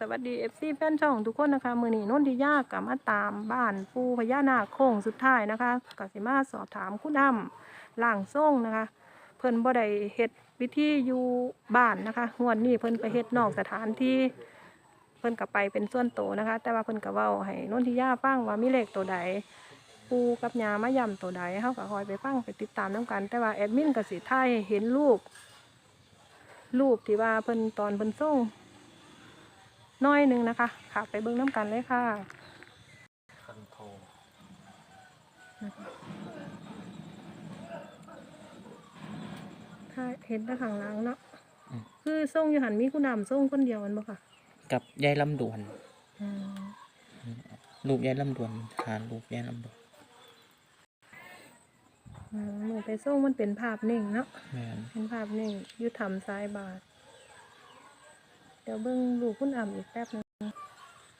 สวัสดีเอฟซีแฟนช่องทุกคนนะคะ มือนี้นนทิยากกับมาตามบ้านปูพญานาคโค้งสุดท้ายนะคะกสิมาสอบถามคุณอ้ำล่างส่งนะคะ เพิ่นบ่ได้เฮ็ดวิธีอยู่บ้านนะคะงวดนี้เพิ่นไปเฮ็ดนอกสถานที่เพิ่นก็ไปเป็นส่วนโตวนะคะ แต่ว่าเพิ่นก็เว้าให้นนทิยาฟังว่ามีเลขตัวใด ปูกับยามาย่ำตัวใดเฮาก็คอยไปฟังไปติดตามนํกัน แต่ว่าแอดมินก็สิถ่ายให้เห็นรูปรูปที่ว่าเพิ่นตอนเพิ่นส่ง น้อยหนึ่งนะคะ ค่ะ ไปเบิ้งน้ำกันเลยค่ะคอนโทรลถ้าเห็นแตะข้างหลังเนาะคือส่งอยู่หันมีคุณนำส่งคนเดียวมันบ่ค่ะ กับยายลำดวนอืมรูปยายลำดวนหารูปยายลำดวนอืมหนูไปส่งมันเป็นภาพนิ่งเนาะแม่นเป็นภาพนิ่งอยู่ทำซ้ายบาท เดี๋ยวเบิ้งรูปคุณอ่ำอีกแป๊บหนึง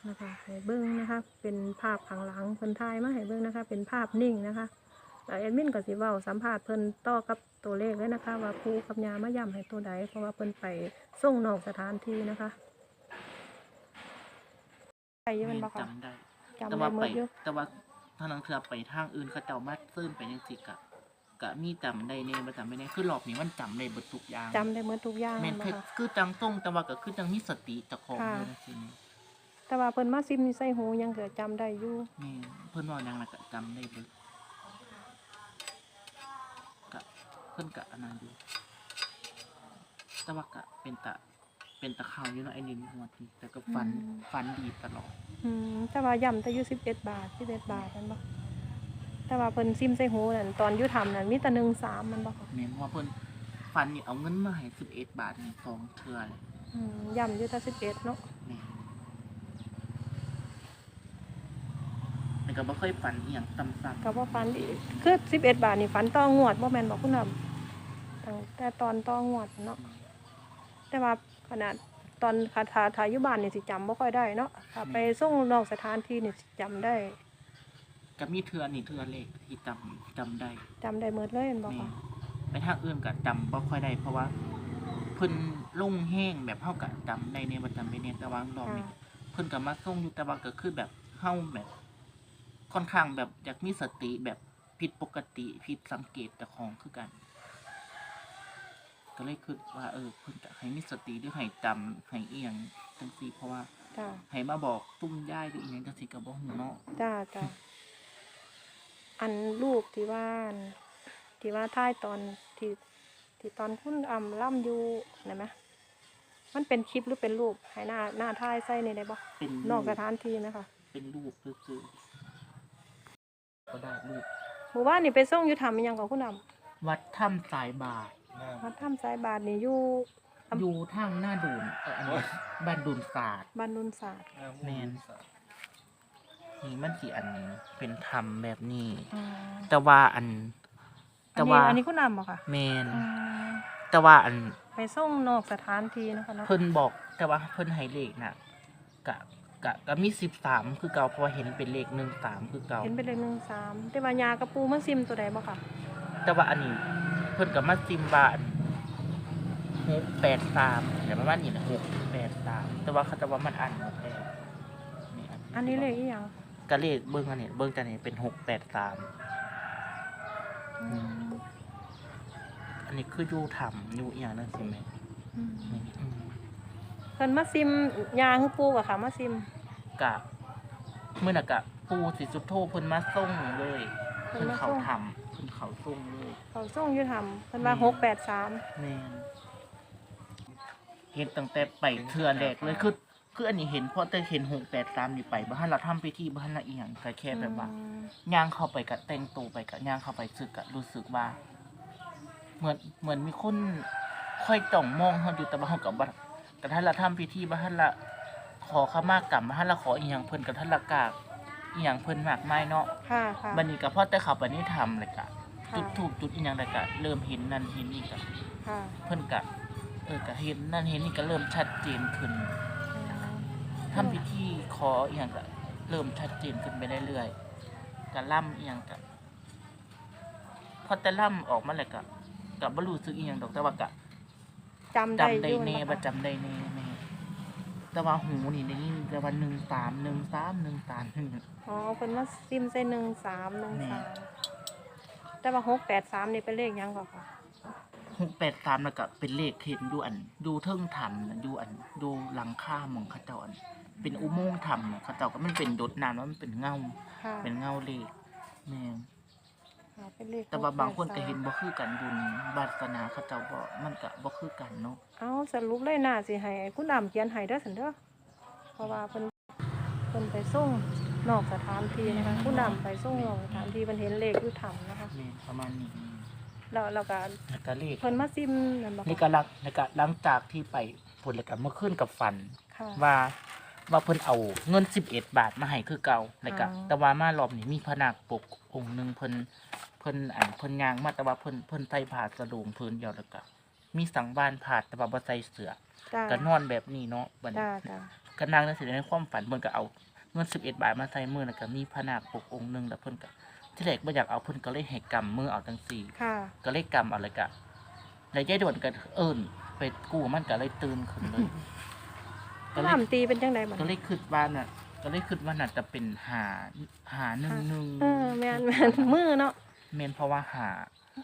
นะคะให้เบิ้งนะคะ เป็นภาพข้างหลังเพิ่นทายมาให้เบิ้งนะคะ เป็นภาพนิ่งนะคะแล้วแอดมินก็สิเว้าสัมภาษณ์เพิ่นต่อกับตัวเลขเลยนะคะ ว่าครูกับยามาย้ำให้ตัวใดเพราะว่าเพิ่นไปส่งนอกสถานที่นะคะไปอยังมันบ่ค่ะจำได้จำแต่ได้ว่าหมไปดอยู่แต่ว่าทางนังเทือไปทางอื่นเขาเจ้ามาซื่นไปยังสิกะ กะมีจำได้เน่บ่จำไม่ได้คือรอบนี้มันจำได้เบิดทุกอย่างจำได้หมดทุกอย่างแม่นบ่คือค่ะคือจังตรงแต่ว่าก็คือจังมีสติเจ้าของค่ะ เลยนะสินี่แต่ว่าเพิ่นมาซิมนี่ใส่หูยังเกิดจำได้อยู่แม่นเพิ่นเว่าหยังไงก็จำได้เบิดกะเพิ่นกะอันนั้นอยู่แต่ว่ากะเป็นตะเป็นตะข่าวอยู่เนาะไอ้นี่หัวทีแต่ก็ฝันฝันดีตลอด อืมแต่ว่าย่ำแต่อยู่สิบเอ็ดบาทสิบเอ็ดบาทนั่นบ่ แต่ว่าเพิ่นซิมใส่หูนั่นตอนอยู่ทำนั่นมีแต่หนึ่งสามมันบ่ค่ะแม่นเพราะว่าเพิ่นฟันนี่เอาเงินมาให้สิบเอ็ดบาทนี่สองเทื่อเลยอืมย่ำอยู่แต่สิบเอ็ดเนาะแม่นแต่ก็บ่เคยฝันอีหยังซ้ำก็บ่ฟันอีกคือสิบเอ็ดบาทนี่ฟันต่องวดบ่แม่นบอกคุณนำตั้งแต่ตอนต่องวดเนาะแต่ว่าขนาดตอนคาถาทาอยู่บ้านนี่สิจำบ่ค่อยได้เนาะถ้าไปส่งนอกสถานที่นี่สิจำได้ๆ ก็มีเทื่อนี่เทื่อเลขที่จำจำได้จำได้หมดเลยแม่นบ่แม่ค่ะนไปทางอื่นก็จำบ่ค่อยได้ เพราะว่าเพิ่นลงแห้งแบบเฮาก็จำได้ในบ่จำไม่แน่แต่ว่ารอบนี้ค่ะเพิ่นก็มาส่งอยู่แต่ว่าก็คือแบบเฮาแบบ ค่อนข้างแบบอยากมีสติแบบผิดปกติผิดสังเกตเจ้าของคือกัน ก็เลยคิดว่า เออเพิ่นจะให้มีสติหรือให้จำให้อีหยังจังซี่เพราะว่า จ้าให้มาบอกตุ้มย่ายหรืออีหยังจังซี่ก็บ่ฮู้เนาะ จ้าจ้า อันรูปที่ว่าอันที่ว่าท้ายตอนที่ที่ตอนคุณอำล่ำอยู่นะไหมมันเป็นคลิปหรือเป็นรูปให้หน้าหน้าท้ายใส่ในได้บ่เป็นนอกสรูปถานที่นะคะเป็นรูปซื่อๆก็ได้รูปหมู่บ้านนี่ไปส่งอยู่ทำอิหยังของคุณอวัดถ้ำสายบาทำวัดถ้ำสายบาทนี่อยู่ อำ อยู่ทางหน้าดูนเอออันนี้บ้านดูนศาสตร์ บ้านนุนศาสตร์ แมน นี่มันสิอันเป็นธรรมแบบนี้อืมแต่ว่าอันอัแต่นนี้ว่าอันนี้คุณอำบ่ค่ะแมนอืมแต่ว่าอัน ไปส่งนอกสถานที่นะคะเนาะเพิ่นบอกแต่ว่าเพิ่นให้เลขน่ะกะกะกะมีสิบสามคือเก่าเพราะว่าเห็นเป็นเลขหนึ่งสามคือเก่าเห็นเป็นเลขหนึ่งสามแต่ว่ายากระปูมันซิมตัวใดบ่ค่ะ แต่ว่าอันนี้ เพิ่นกับมาซิมบาอันหกแปดสามแต่ประมาณนี้นะหกแปดสามแต่ว่าเขาจะว่ามันอันหกแปดนี่อันนี้เลขอีหยัง ก็เลขเบิ้งอันนี้เบิ้งกันนี่เป็นหกแปดสามอืมอันนี้คืออยู่ทำอยู่อหย่างนั้นใช่ไหมอืมนี่อืมเพิ่นมาซิมยาคือปูอะค่ะมาซิมกะเมื่อน่ะกะปูสิสุดโทเพิ่นมาส่งเลยเพิ่เพิ่นนมาเขาส่งทำเพิ่นเขาส่งเลย เขาส่งอยู่ทำเพิ่นว่าอืม หกแปดสามแม่นเห็นตั้งแต่ไปเทื่อแรกเลยคือ คืออันนี้เห็นเพราะแต่เห็นหกแปดสามนี่ไปบ้านเราทำพิธีบ้านละอีหยังก็แค่แบบว่าย่างเข้าไปกับแต่งตัวไปกับย่างเข้าไปสึกกะรู้สึกว่า เหมือนเหมือนมีคนค่อยจ้องมองเขาอยู่แต่ว่าเขากับว่าแต่ท่านละทำพิธีบ้านละขอขมากรรมบ้านละขออีหยังเพิ่นกับท่านละกราบอีหยังเพิ่นมากมายเนาะค่ะค่ะบัดนี้ก็พอแต่เข้าไปนี่ทำเลยกะค่ะจุดถูกจุดอีหยังเลยกะเริ่มเห็นนั่นเห็นนี่กะ ค่ะเพิ่นกะเออกะเห็นนั่นเห็นนี่ก็เริ่มชัดเจนขึ้น ทำพิธีขออีหยังก็เริ่มชัดเจนขึ้นไปเรื่อยๆกะล่ำอีหยังกะพอแต่ล่ำออกมาแล้วก็กับ่รู้สึกอีหยังดอกแต่ว่ากะจำได้จำได้อยู่แน่นะคะบ่จำได้แน่แน่แต่ว่าหูนี่ได้ยินแต่ว่าหนึ่งสามหนึ่งสามหนึ่งสามหนึ่ง อ๋อเพิ่นมาซิมใส่หนึ่งสามหนึ่งแม่ สามแต่ว่าหกแปดสามนี่เป็นเลขหยังก่อนค่ะหกแปดสามแล้วก็เป็นเลขเห็นดูอันดูเทิงถ้ำนะดูอันดูหลังคาหมองเขาเจ้าอัน เป็นอุโมงค์ถ้ำนะเขาเจ้าก็มันเป็นดดน้ำแล้วมันเป็นเงา ค่ะเป็นเงาเลขแม่นค่ะเป็นเลขแต่ว่าบางคนก็683เห็นบ่คือกันบุญวาสนาเขาเจ้าบ่มันก็บ่คือกันเนาะเอาสรุปเลยน่าสิให้คุณดำเขียนให้เด้อสันเด้อเพราะว่าเพิ่นเพิ่นไปส่งนอกสถานที่นะคะคุณดำไปส่งนอกสถานที่เพิ่นเห็นเลขอยู่ถ้ำนะคะแม่นประมาณนี้แล้วเราก็แล้วก็เลข เพิ่นมาซิมนั่นบ่นี่คะก็หลังแล้วก็หลังจากที่ไปผลแล้วก็เมื่อคืนกับฝัน ค่ะว่า ว่าเพิ่นเอาเงิน11บาทมาให้คือเก่าแล้วก็อ๋อ แต่ว่ามารอบนี้มีพระนาคปกองค์หนึงเพิ่นเพิ่นอันเพิ่นย่างมาแต่ว่าเพิ่นเพิ่นใส่ผ้าสะโดงพื้นเดียวแล้วก็มีสังบานผ้าแต่ว่าบ่ใส่เสื้อจ้าก็นอนแบบนี้เนาะบัดนี้ จ้าจ้าก็นั่งในสิในความฝันเพิ่นก็เอาเงิน11บาทมาใส่มือแล้วก็มีพระนาคปกองค์หนึงแล้วเพิ่นก็ที่แรกบ่อยากเอาเพิ่นก็เลยให้กำมือเอาจังซี่ค่ะ ก็เลยกำเอาเลยกะแล้วยายด่วนก็เอิ้นไปกู้มันก็เลยตื่นขึ้นเลย ก็เลยน้ำตีเป็นจังไดบัดก็เลยคิดว่าน่ะ ก็เลยคิดว่าน่ะจะเป็นหาหาหนึ่งหนึ่งเออแม่นแม่นมือเนาะเมนเพราะว่าหา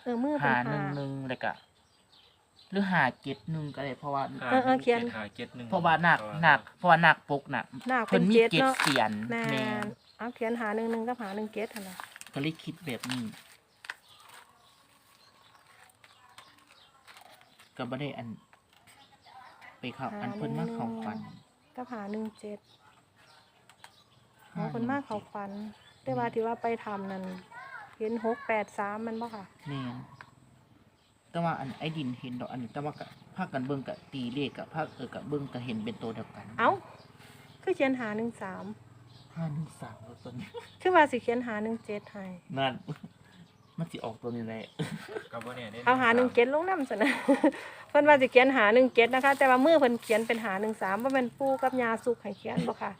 เออมือเป็นหาหนึ่งหาหนึ่งเลยกะหรือหาเก็ดหนึ่งก็ได้เพราะว่า เออเออเขียน หาเจ็ดหนึ่งเพราะว่าหนักหนักเพราะว่าหนักปกน่ะหน้าเป็เพิ่นนมีเจ็ดเก็ดเนาะเสียนแม่แม่นเอาเขียนหาหนึ่งหนึ่งกับหาหนึ่งเกตหั่นน่ะก็เลยคิดแบบนี้ก็บ่ได้อัน ไปเข้าอันเพิ่นมาเข้าฝันกับหาหนึ่งเจ็ดอ๋อคนมากเขาฟัน แต่ว่าที่ว่าไปทำนั่นเห็นหกแปดสามมันบ่ค่ะแม่นแต่ว่าอันไอ้ดินเห็นดอกอันนี้แต่ว่าก็ภาคกันเบิ่งกับตีเลขกับภาคเออกับเบิ่งก็เห็นเป็นตัวเดียวกันเอ้าคือเขียนหาหนึ่งสามห้าหนึ่งสามแล้วตัวนี้คือว่าสิเขียนหาหนึ่งเจ็ดให้นั่นมันสิออกตัวนี้แหละกับว่าเนี่ยได้เอาหาหนึ่งเจ็ดลงน้ำสนะ เพิ่นว่าสิเขียนหาหนึ่งเจ็ดนะคะ แต่ว่ามือเพิ่นเขียนเป็นหาหนึ่งสามว่าเป็นปูกับยาสุกให้เขียนบ่ค่ะ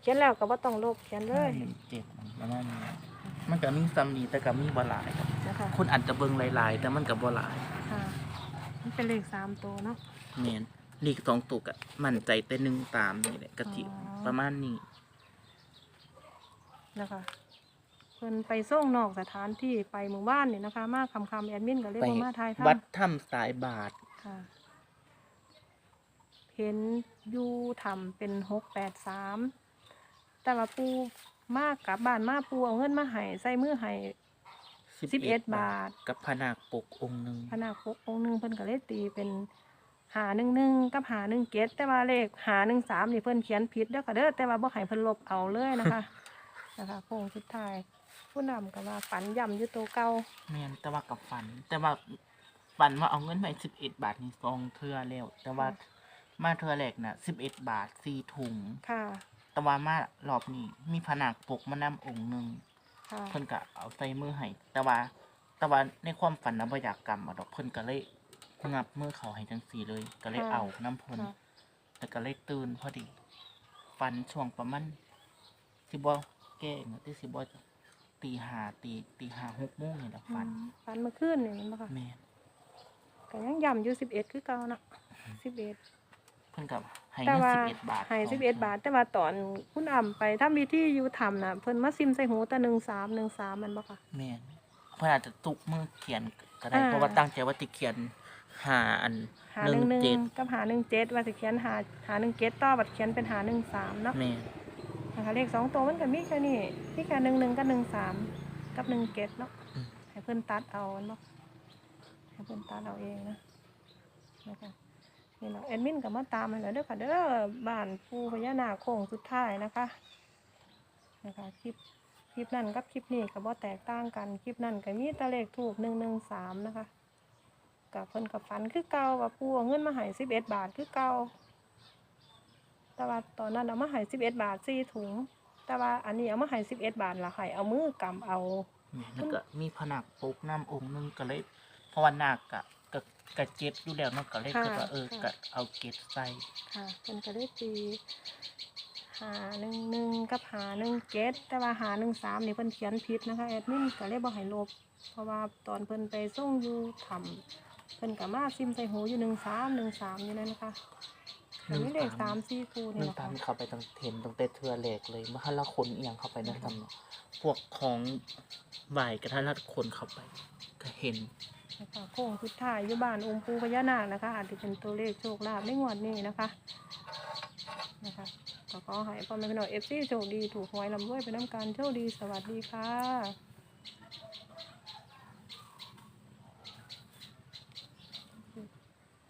เขียนแล้วก็บ่ต้องลบเขียนเลห้ายหนึ่งเจ็ดประมาณนี้มันก็มีซัมนีแต่ก็มีบ่หลายครับนะคะคนอาจจะเบิ่งหลายๆ แต่มันก็บ่หลายค่ะมันเป็นเลขสามตัวเนาะแม่นเลขสองตัวก็มั่นใจแต่หนึ่งตามนี่แหละก็สิอ๋อประมาณนี้นะคะเพิ่นไปส่งนอกสถานที่ไปหมู่บ้านนี่นะคะ มาคำคำๆแอดมินก็เลยไปบ่มาทายวัดทำถ้ำสายบาท ค่ะ เห็นอยู่ทำเป็นหกแปดสามแต่ว่าปูมากกลับบ้านมาปูเอาเงินมาให้ใส่มือให้11บาท กับพระนาคปกองค์หนึงพระนาคปกองค์หนึ่งเพิ่นก็เลยตีเป็นหาหนึ่งหนึ่งกับหาหนึ่งเกตแต่ว่าเลขหาหนึ่งสามนี่เพิ่นเขียนผิดเด้อค่ะเด้อแต่ว่าบ่ให้เพิ่นลบเอาเลยนะคะ นะคะโค้งสุดท้ายผู้นำก็ว่าฝันย่ำอยู่ตัวเก่า แม่นแต่ว่ากับฝัน แต่ว่า ฝันว่าเอาเงินไปสิบเอ็ดบาทนี่สองเทื่อแล้ว แต่ว่ามาเทื่อแรกน่ะสิบเอ็ดบาทสี่ถุง ค่ะ แต่ว่ามารอบนี้มีผนักปกมานำองค์หนึ่งค่ะ เพิ่นก็เอาใส่มือให้แต่ว่าแต่ว่าในความฝันนะบ่อยากกำเอาดอกเพิ่นก็เลยงับมือเขาให้จังซี่เลย ก็เลยเอาน้ำเพิ่นค่ะ แต่ก็เลยตื่นพอดี ฝันช่วงประมาณสิบ่แก้งที่สิบ่ตีห้าตีตีห้าหกโมงนี่แหละฝันอืมฝันเมื่อคืนนี่แมันบ่ค่ะ แม่น ก็ยังย่ำอยู่สิบเอ็ดคือเก่าเนาะสิบเอ็ดเพิ่นก็ให้แต่เงินว่าสิบเอ็ดบาทให้สิบเอ็ดบาท แต่ว่าตอนคุณอ่ำไปถ้ามีที่อยู่ทำน่ะเพิ่นมาซิมใส่หูแต่หนึ่งสามหนึ่งสามมันบ่ค่ะ แม่นเพิ่นอาจจะตุกมือเขียนก็ได้อ่า เพราะว่าตั้งใจว่าติเขียนหาอัน หาหนึ่งหนึ่งเจ็ดกับหาหนึ่งเจ็ดว่าสิเขียนหาหาหนึ่งเจ็ดต่อบัดเขียนเป็นหาหนึ่งสามเนาะแม่นนะคะเลขสองตัวมันก็มีแค่นี้มีแค่หนึ่งหนึ่งกับหนึ่งสามกับหนึ่งเจ็ดเนาะอืมให้เพิ่นตัดเอาเนาะให้ เพิ่นตัดเอาเองนะนะคะนี่เนาะแอดมินก็มาตามมาแล้วเด้อค่ะเด้อบ้านปูพญานาคโค้งสุดท้ายนะคะนะคะคลิปคลิปนั่นกับคลิปนี้ก็บ่แตกต่างกันคลิปนั่นก็มีแตะเลขถูกหนึ่งหนึ่งสามนะคะกับเพิ่นกับฝันคือเก่าว่าปูเงินมาให้สิบเอ็ดบาทคือเก่าแต่ว่าตอนนั้นเอามาให้สิบเอ็ดบาทสี่ถุง แต่ว่าอันนี้เอามาให้สิบเอ็ดบาทละให้เอามือกำเอาแม่นแล้วก็มีผนักปุกน้ำองค์หนึงก็เลย เพราะว่านาคกะกะกะเจ็ดอยู่แล้วเนาะก็เลยค่ะคิดว่าเออค่ะ กะเอาเกตใส่ค่ะเพิ่นก็ได้ตีหาหนึ่งหนึ่งกับหาหนึ่งเจ็ดแต่ว่าหาหนึ่งสามนี่เพิ่นเขียนผิดนะคะแอดมินก็เลยบอกให้ลบ เพราะว่าตอนเพิ่นไปส่งอยู่ทำเพิ่นก็มาซิมใส่หูอยู่หนึ่งสามหนึ่งสามอยู่นั่นนะคะ แต่นี่เลขสามสี่คูหนี่นึ่งนะตามคะที่เขาไปตั้งเห็นตั้งแต่เทือแรกเลยเมื่อเราคนเอียงเข้าไปนั่นทำเนาะพวกของไหวกระทั่งเราคนเข้าไป ก็เห็น นะคะโค้งสุดท้ายอยู่บ้านองค์ปูพญานาคนะคะ อาจจะเป็นตัวเลขโชคลาภในงวดนี้นะคะ นะคะก็ขอให้พ่อแม่พี่น้องเอฟซีโชคดีถูกหวยลำรวยไปน้ำการโชคดีสวัสดีค่ะ